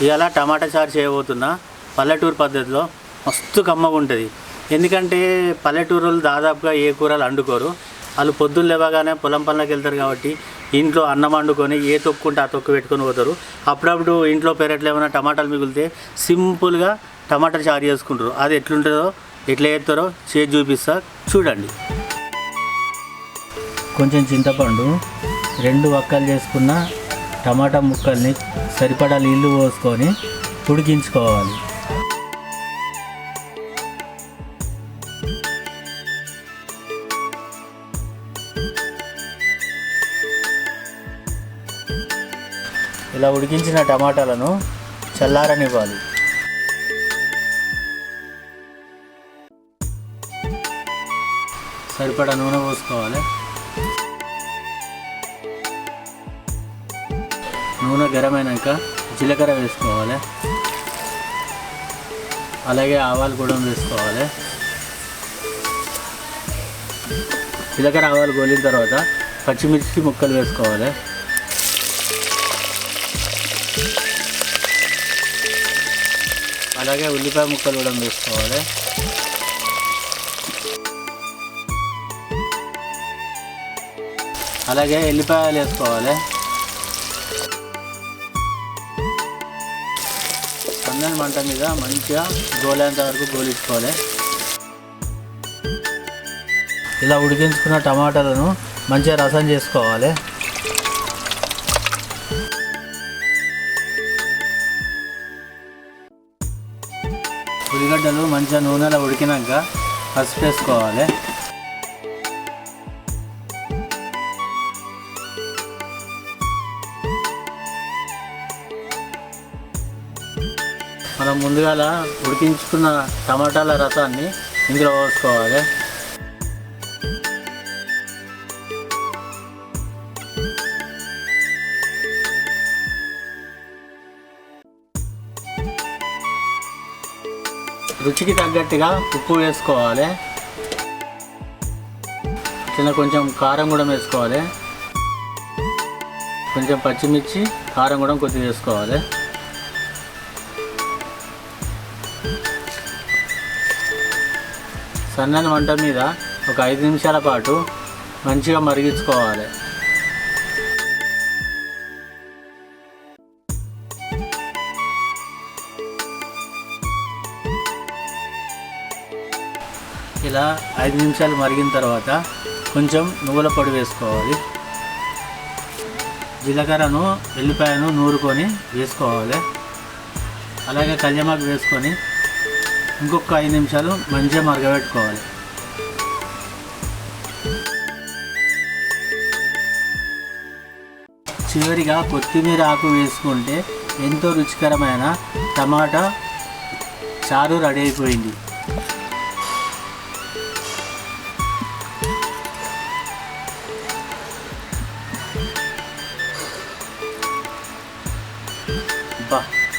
ఇవాళ టమాటా చారు చేయబోతున్నా. పల్లెటూరు పద్ధతిలో మస్తు కమ్మగా ఉంటుంది. ఎందుకంటే పల్లెటూరులు దాదాపుగా ఏ కూరలు వండుకోరు. వాళ్ళు పొద్దున్న లేవగానే పొలం పనులకు వెళ్తారు కాబట్టి ఇంట్లో అన్నం వండుకొని ఏ తొక్కుంటే ఆ తొక్కు పెట్టుకొని పోతారు. అప్పుడప్పుడు ఇంట్లో పెరట్లో ఏమైనా టమాటాలు మిగిలితే సింపుల్గా టమాటా చారు చేసుకుంటారు. అది ఎట్లుంటుందో ఎట్లా చేస్తారో చేసి చూపిస్తా. చూడండి. కొంచెం చింతపండు రెండు వక్కలు చేసుకున్న టమాటా ముక్కల్ని సరిపడా నీళ్ళు పోసుకొని ఉడికించుకోవాలి. ఇలా ఉడికించిన టమాటాలను చల్లారనివ్వాలి. సరిపడా నూనె పోసుకోవాలి. నూనె గరమైనాక జీలకర్ర వేసుకోవాలి. అలాగే ఆవాలు కూడా వేసుకోవాలి. జీలకర్ర ఆవాలు గోలిన తర్వాత పచ్చిమిర్చి ముక్కలు వేసుకోవాలి. అలాగే ఉల్లిపాయ ముక్కలు కూడా వేసుకోవాలి. అలాగే ఎల్లిపాయలు వేసుకోవాలి. సన్నని మంట మీద మంచిగా గోలేంత వరకు గోలించుకోవాలి ఇలా ఉడికించుకున్న టమాటాలను మంచిగా రసం చేసుకోవాలి. ఉల్లిగడ్డలు మంచిగా నూనెలో ఉడికినాక పసుపు వేసుకోవాలి. మనం ముందుగా ఉడికించుకున్న టమాటాల రసాన్ని ఇందులో పోసుకోవాలి. రుచికి తగ్గట్టుగా ఉప్పు వేసుకోవాలి. చిన్న కొంచెం కారం కూడా వేసుకోవాలి. కొంచెం పచ్చిమిర్చి కారం కూడా కొద్దిగా వేసుకోవాలి. సన్నని మంట మీద ఒక ఐదు నిమిషాల పాటు మంచిగా మరిగించుకోవాలి. ఇలా ఐదు నిమిషాలు మరిగిన తర్వాత కొంచెం నువ్వుల పొడి వేసుకోవాలి. జీలకర్రను ఎల్లిపాయను నూరుకొని వేసుకోవాలి. అలాగే కళ్యమాకు వేసుకొని ఇంకొక ఐదు నిమిషాలు మంచిగా మరగబెట్టుకోవాలి. చివరిగా కొత్తిమీర ఆకు వేసుకుంటే ఎంతో రుచికరమైన టమాటా చారు రెడీ అయిపోయింది.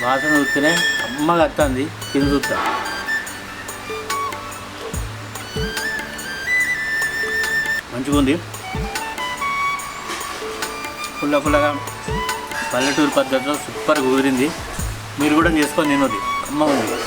వాసన చూస్తేనే అమ్మగా వస్తుంది తిని చూస్తాను మంచిగా ఉంది. పుల్ల పుల్లగా పల్లెటూరు పద్ధతిలో సూపర్ కుదిరింది. మీరు కూడా చేసుకొని తినొద్ది అమ్మ ఉంది.